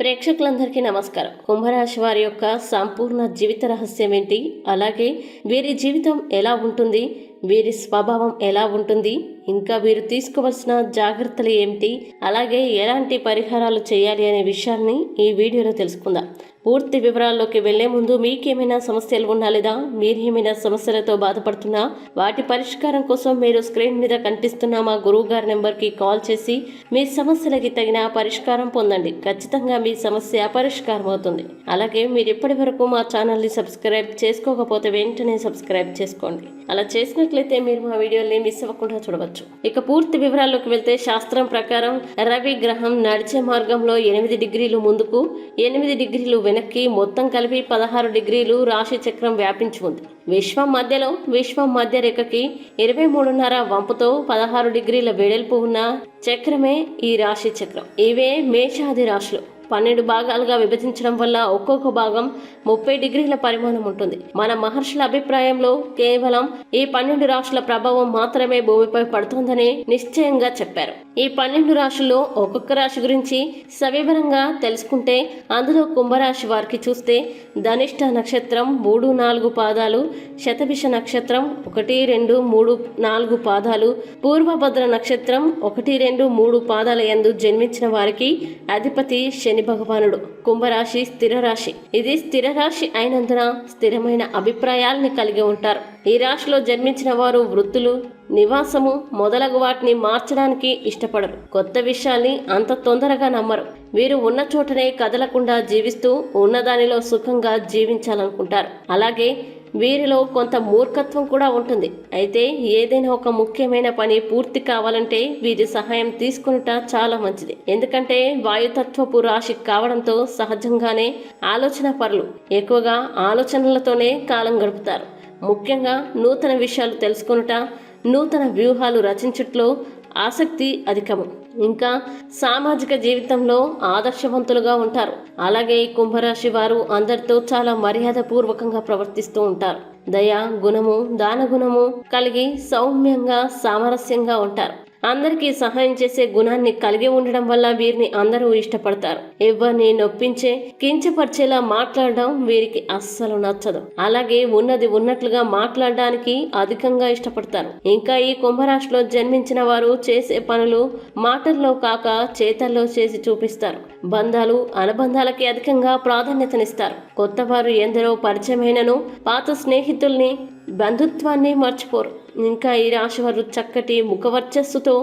ప్రేక్షకులందరికీ నమస్కారం. కుంభరాశి వారి యొక్క సంపూర్ణ జీవిత రహస్యం ఏంటి? అలాగే వీరి జీవితం ఎలా ఉంటుంది? వీరి స్వభావం ఎలా ఉంటుంది? ఇంకా వీరు తీసుకోవాల్సిన జాగ్రత్తలు ఏమిటి? అలాగే ఎలాంటి పరిహారాలు చేయాలి అనే విషయాన్ని ఈ వీడియోలో తెలుసుకుందాం. పూర్తి వివరాల్లోకి వెళ్ళే ముందు మీకేమైనా సమస్యలు ఉన్నా లేదా మీరు ఏమైనా సమస్యలతో బాధపడుతున్నా వాటి పరిష్కారం కోసం మీరు స్క్రీన్ మీద కనిపిస్తున్న మా గురువు గారి నెంబర్కి కాల్ చేసి మీ సమస్యలకి తగిన పరిష్కారం పొందండి. ఖచ్చితంగా మీ సమస్య పరిష్కారం అవుతుంది అలాగే మీరు ఇప్పటి వరకు మా ఛానల్ని సబ్స్క్రైబ్ చేసుకోకపోతే వెంటనే సబ్స్క్రైబ్ చేసుకోండి. అలా చేసినట్లయితే మీరు మా వీడియోని మిస్ అవ్వకుండా చూడవచ్చు. ఇక పూర్తి వివరాల్లోకి వెళ్తే శాస్త్రం ప్రకారం రవి గ్రహం నడిచే మార్గంలో ఎనిమిది డిగ్రీలు ముందుకు ఎనిమిది డిగ్రీలు వెనక్కి మొత్తం కలిపి పదహారు డిగ్రీలు రాశి చక్రం వ్యాపించి ఉంది. విశ్వం మధ్యలో విశ్వం మధ్య రేఖకి ఇరవై మూడున్నర వంపుతో పదహారు డిగ్రీల వెడల్పు ఉన్న చక్రమే ఈ రాశి చక్రం. ఇవే మేషాది రాశులు. పన్నెండు భాగాలుగా విభజించడం వల్ల ఒక్కొక్క భాగం ముప్పై డిగ్రీల పరిమాణం ఉంటుంది. మన మహర్షుల అభిప్రాయంలో కేవలం ఈ పన్నెండు రాష్ట్రాల ప్రభావం మాత్రమే భూమిపై పడుతుందని నిశ్చయంగా చెప్పారు. ఈ పన్నెండు రాశుల్లో ఒక్కొక్క రాశి గురించి సవివరంగా తెలుసుకుంటే అందులో కుంభరాశి వారికి చూస్తే ధనిష్ట నక్షత్రం మూడు నాలుగు పాదాలు శతభిష నక్షత్రం ఒకటి రెండు మూడు నాలుగు పాదాలు పూర్వభద్ర నక్షత్రం ఒకటి రెండు మూడు పాదాల ఎందు జన్మించిన వారికి అధిపతి శని భగవానుడు. కుంభరాశి స్థిర రాశి. ఇది స్థిర రాశి అయినందున స్థిరమైన అభిప్రాయాల్ని కలిగి ఉంటారు. ఈ రాశిలో జన్మించిన వారు వృత్తులు నివాసము మొదలగు వాటిని మార్చడానికి ఇష్టపడరు. కొత్త విషయాల్ని అంత తొందరగా నమ్మరు. వీరు ఉన్న చోటనే కదలకుండా జీవిస్తూ ఉన్నదానిలో సుఖంగా జీవించాలనుకుంటారు. అలాగే వీరిలో కొంత మూర్ఖత్వం కూడా ఉంటుంది. అయితే ఏదైనా ఒక ముఖ్యమైన పని పూర్తి కావాలంటే వీరి సహాయం తీసుకునుట చాలా మంచిది. ఎందుకంటే వాయుతత్వపు రాశి కావడంతో సహజంగానే ఆలోచన పరులు. ఎక్కువగా ఆలోచనలతోనే కాలం గడుపుతారు. ముఖ్యంగా నూతన విషయాలు తెలుసుకొనుట నూతన వ్యూహాలు రచించుట్లో ఆసక్తి అధికము. ఇంకా సామాజిక జీవితంలో ఆదర్శవంతులుగా ఉంటారు. అలాగే ఈ కుంభరాశి వారు అందరితో చాలా మర్యాద పూర్వకంగా ప్రవర్తిస్తూ ఉంటారు. దయ గుణము దాన గుణము కలిగి సౌమ్యంగా సామరస్యంగా ఉంటారు. అందరికీ సహాయం చేసే గుణాన్ని కలిగి ఉండడం వల్ల వీరిని అందరూ ఇష్టపడతారు. ఎవరిని నొప్పించే కించపరిచేలా మాట్లాడడం వీరికి అస్సలు నచ్చదు. అలాగే ఉన్నది ఉన్నట్లుగా మాట్లాడడానికి అధికంగా ఇష్టపడతారు. ఇంకా ఈ కుంభరాశిలో జన్మించిన వారు చేసే పనులు మాటల్లో కాక చేతల్లో చేసి చూపిస్తారు. బంధాలు అనుబంధాలకి అధికంగా ప్రాధాన్యతనిస్తారు. కొత్త వారు ఎందరో పరిచయమైనను పాత స్నేహితుల్ని బంధుత్వాన్ని మర్చిపోరు. ఇంకా ఈ రాశి వారు చక్కటి ముఖవర్చస్సుతో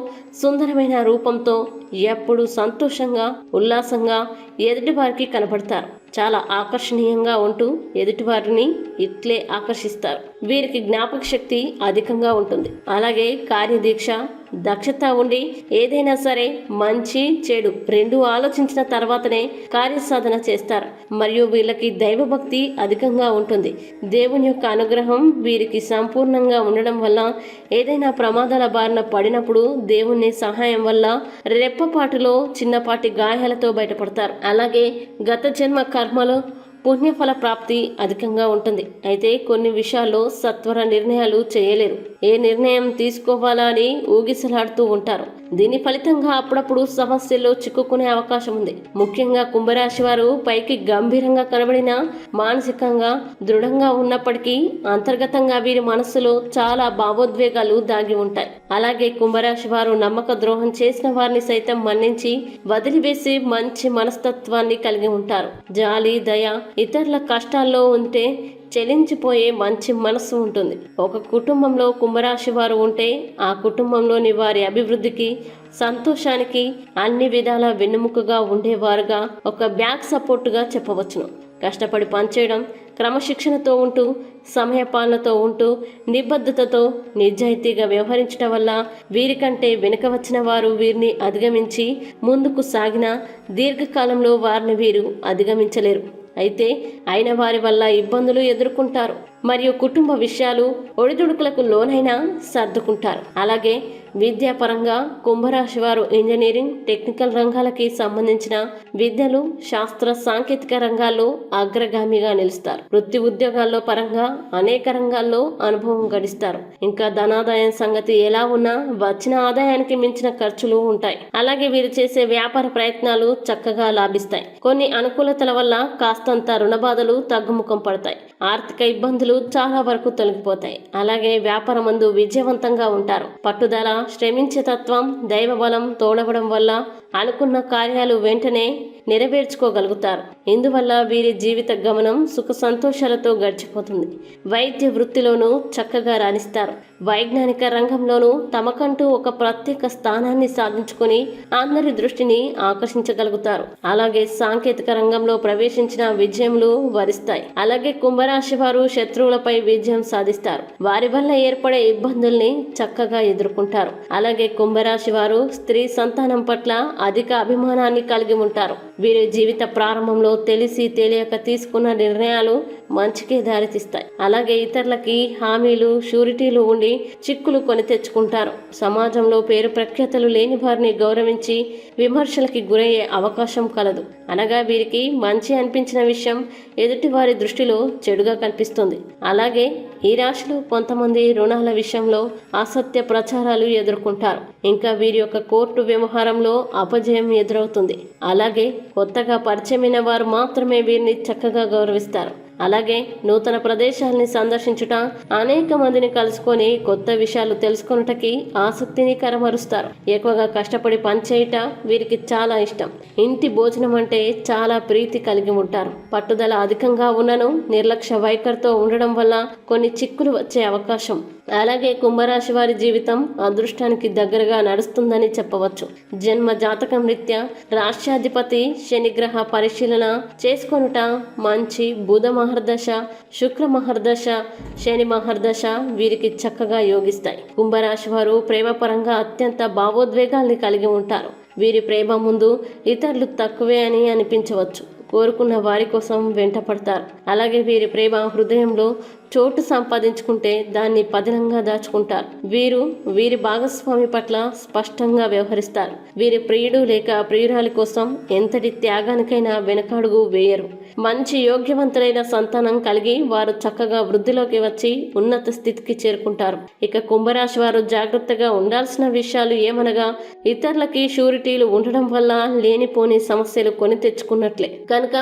సుందరమైన రూపంతో ఎప్పుడు సంతోషంగా ఉల్లాసంగా ఎదుటివారికి కనబడతారు చాలా ఆకర్షణీయంగా ఉంటూ ఎదుటివారిని ఇట్లే ఆకర్షిస్తారు. వీరికి జ్ఞాపక శక్తి అధికంగా ఉంటుంది. అలాగే కార్యదీక్ష దక్షత ఉండి ఏదైనా సరే మంచి చెడు రెండు ఆలోచించిన తర్వాతనే కార్యసాధన చేస్తారు. మరియు వీళ్ళకి దైవభక్తి అధికంగా ఉంటుంది. దేవుని యొక్క అనుగ్రహం వీరికి సంపూర్ణంగా ఉండడం వల్ల ఏదైనా ప్రమాదాల బారిన పడినప్పుడు దేవుని సహాయం వల్ల రెప్పపాటులో చిన్నపాటి గాయాలతో బయటపడతారు. అలాగే గత జన్మ కర్మలో పుణ్యఫల ప్రాప్తి అధికంగా ఉంటుంది. అయితే కొన్ని విషయాల్లో సత్వర నిర్ణయాలు చేయలేరు. ఏ నిర్ణయం తీసుకోవాలా అని ఊగిసలాడుతూ ఉంటారు. దీని ఫలితంగా అప్పుడప్పుడు సమస్యల్లో చిక్కుకునే అవకాశం ఉంది. ముఖ్యంగా కుంభరాశి వారు పైకి గంభీరంగా కనబడిన మానసికంగా దృఢంగా ఉన్నప్పటికీ అంతర్గతంగా వీరి మనస్సులో చాలా భావోద్వేగాలు దాగి ఉంటాయి. అలాగే కుంభరాశి వారు నమ్మక ద్రోహం చేసిన వారిని సైతం మన్నించి వదిలివేసి మంచి మనస్తత్వాన్ని కలిగి ఉంటారు. జాలి దయ ఇతరుల కష్టాల్లో ఉంటే చెలించిపోయే మంచి మనస్సు ఉంటుంది. ఒక కుటుంబంలో కుంభరాశి వారు ఉంటే ఆ కుటుంబంలోని వారి అభివృద్ధికి సంతోషానికి అన్ని విధాల వెన్నుముకగా ఉండేవారుగా ఒక బ్యాక్ సపోర్టుగా చెప్పవచ్చును. కష్టపడి పనిచేయడం క్రమశిక్షణతో ఉంటూ సమయపాలనతో ఉంటూ నిబద్ధతతో నిజాయితీగా వ్యవహరించడం వల్ల వీరికంటే వెనుక వచ్చిన వారు వీరిని అధిగమించి ముందుకు సాగిన దీర్ఘకాలంలో వారిని వీరు అధిగమించలేరు. అయితే అయిన వారి వల్ల ఇబ్బందులు ఎదుర్కొంటారు. మరియు కుటుంబ విషయాలు ఒడిదుడుకులకు లోనైనా సర్దుకుంటారు. అలాగే విద్యాపరంగా కుంభరాశి వారు ఇంజనీరింగ్ టెక్నికల్ రంగాలకి సంబంధించిన విద్యలు శాస్త్ర సాంకేతిక రంగాల్లో అగ్రగామిగా నిలుస్తారు. వృత్తి ఉద్యోగాల్లో పరంగా అనేక రంగాల్లో అనుభవం గడిస్తారు. ఇంకా ధనాదాయం సంగతి ఎలా ఉన్నా వచ్చిన ఆదాయానికి మించిన ఖర్చులు ఉంటాయి. అలాగే వీరు చేసే వ్యాపార ప్రయత్నాలు చక్కగా లాభిస్తాయి. కొన్ని అనుకూలతల వల్ల కాస్తంత రుణబాధలు తగ్గుముఖం పడతాయి. ఆర్థిక ఇబ్బందులు చాలా వరకు తొలగిపోతాయి. అలాగే వ్యాపారమందు విజయవంతంగా ఉంటారు. పట్టుదల శ్రమించే తత్వం దైవ బలం తోడవడం వల్ల అనుకున్న కార్యాలు వెంటనే నెరవేర్చుకోగలుగుతారు. ఇందువల్ల వీరి జీవిత గమనం సుఖ సంతోషాలతో గడిచిపోతుంది. వైద్య వృత్తిలోనూ చక్కగా రాణిస్తారు. వైజ్ఞానిక రంగంలోనూ తమకంటూ ఒక ప్రత్యేక స్థానాన్ని సాధించుకొని అందరి దృష్టిని ఆకర్షించగలుగుతారు. అలాగే సాంకేతిక రంగంలో ప్రవేశించిన విజయములు వరిస్తాయి. అలాగే కుంభరాశి వారు శత్రువులపై విజయం సాధిస్తారు. వారి వల్ల ఏర్పడే ఇబ్బందుల్ని చక్కగా ఎదుర్కొంటారు. అలాగే కుంభరాశి వారు స్త్రీ సంతానం పట్ల అధిక అభిమానాన్ని కలిగి ఉంటారు. వీరి జీవిత ప్రారంభంలో తెలిసి తెలియక తీసుకున్న నిర్ణయాలు మంచికే దారితీస్తాయి. అలాగే ఇతరులకి హామీలు షూరిటీలు ఉండి చిక్కులు కొని తెచ్చుకుంటారు. సమాజంలో పేరు ప్రఖ్యాతలు లేని వారిని గౌరవించి విమర్శలకి గురయ్యే అవకాశం కలదు. అనగా వీరికి మంచి అనిపించిన విషయం ఎదుటి వారి దృష్టిలో చెడుగా కనిపిస్తుంది. అలాగే ఈ రాశిలో కొంతమంది రుణాల విషయంలో అసత్య ప్రచారాలు ఎదుర్కొంటారు. ఇంకా వీరి యొక్క కోర్టు వ్యవహారంలో అపజయం ఎదురవుతుంది. అలాగే కొత్తగా పరిచయమైన వారు మాత్రమే వీరిని చక్కగా గౌరవిస్తారు. అలాగే నూతన ప్రదేశాలని సందర్శించుట అనేక మందిని కలుసుకొని కొత్త విషయాలు తెలుసుకున్నటకి ఆసక్తిని కరమరుస్తారు. ఎక్కువగా కష్టపడి పనిచేయట వీరికి చాలా ఇష్టం. ఇంటి భోజనం అంటే చాలా ప్రీతి కలిగి ఉంటారు. పట్టుదల అధికంగా ఉన్నను నిర్లక్ష్య వైఖరితో ఉండడం వల్ల కొన్ని చిక్కులు వచ్చే అవకాశం. అలాగే కుంభరాశి వారి జీవితం అదృష్టానికి దగ్గరగా నడుస్తుందని చెప్పవచ్చు. జన్మ జాతకం రీత్యా రాష్ట్రాధిపతి శనిగ్రహ పరిశీలన చేసుకొనుట మంచి బుధ మహర్దశ శుక్ర మహర్దశ శని మహర్దశ వీరికి చక్కగా యోగిస్తాయి. కుంభరాశి వారు ప్రేమపరంగా అత్యంత భావోద్వేగాల్ని కలిగి ఉంటారు. వీరి ప్రేమ ముందు ఇతరులు తక్కువే అని అనిపించవచ్చు. కోరుకున్న వారి కోసం వెంటపడతారు. అలాగే వీరి ప్రేమ హృదయంలో చోటు సంపాదించుకుంటే దాన్ని పదిలంగా దాచుకుంటారు. వీరు వీరి భాగస్వామి పట్ల స్పష్టంగా వ్యవహరిస్తారు. వీరి ప్రియుడు లేక ప్రియురాలి కోసం ఎంతటి త్యాగానికైనా వెనకడుగు వేయరు. మంచి యోగ్యవంతులైన సంతానం కలిగి వారు చక్కగా వృద్ధిలోకి వచ్చి ఉన్నత స్థితికి చేరుకుంటారు. ఇక కుంభరాశి వారు జాగ్రత్తగా ఉండాల్సిన విషయాలు ఏమనగా ఇతరులకి షూరిటీలు ఉండడం వల్ల లేనిపోని సమస్యలు కొని తెచ్చుకున్నట్లే. కనుక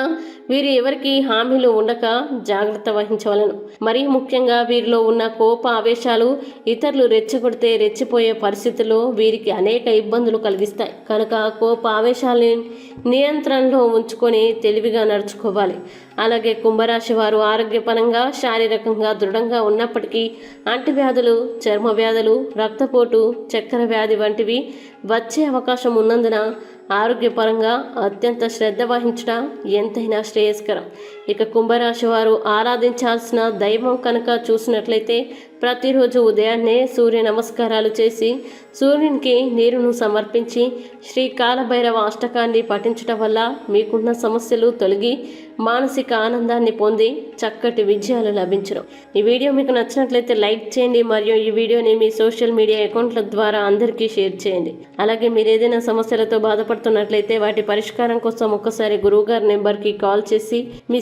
వీరు ఎవరికి హామీలు ఉండక జాగ్రత్త వహించవలను. మరీ ముఖ్యంగా వీరిలో ఉన్న కోప ఆవేశాలు ఇతరులు రెచ్చగొడితే రెచ్చిపోయే పరిస్థితుల్లో వీరికి అనేక ఇబ్బందులు కలిగిస్తాయి. కనుక కోప ఆవేశాలని నియంత్రణలో ఉంచుకొని తెలివిగా నడుచుకోవాలి. అలాగే కుంభరాశి వారు ఆరోగ్యపరంగా శారీరకంగా దృఢంగా ఉన్నప్పటికీ అంటువ్యాధులు చర్మ వ్యాధులు రక్తపోటు చక్కెర వ్యాధి వంటివి వచ్చే అవకాశం ఉన్నందున ఆరోగ్యపరంగా అత్యంత శ్రద్ధ వహించడం ఎంతైనా శ్రేయస్కరం. ఇక కుంభరాశి వారు ఆరాధించాల్సిన దైవం కనుక చూసినట్లయితే ప్రతిరోజు ఉదయాన్నే సూర్య నమస్కారాలు చేసి సూర్యునికి నీరును సమర్పించి శ్రీ కాలభైరవ అష్టకాన్ని పఠించటం వల్ల మీకున్న సమస్యలు తొలగి మానసిక ఆనందాన్ని పొంది చక్కటి విజయాలు లభించడం ఈ వీడియో మీకు నచ్చినట్లయితే లైక్ చేయండి మరియు ఈ వీడియోని మీ సోషల్ మీడియా అకౌంట్ల ద్వారా అందరికీ షేర్ చేయండి. అలాగే మీరు ఏదైనా సమస్యలతో బాధపడుతున్నట్లయితే వాటి పరిష్కారం కోసం ఒక్కసారి గురువుగారి నెంబర్కి కాల్ చేసి మీ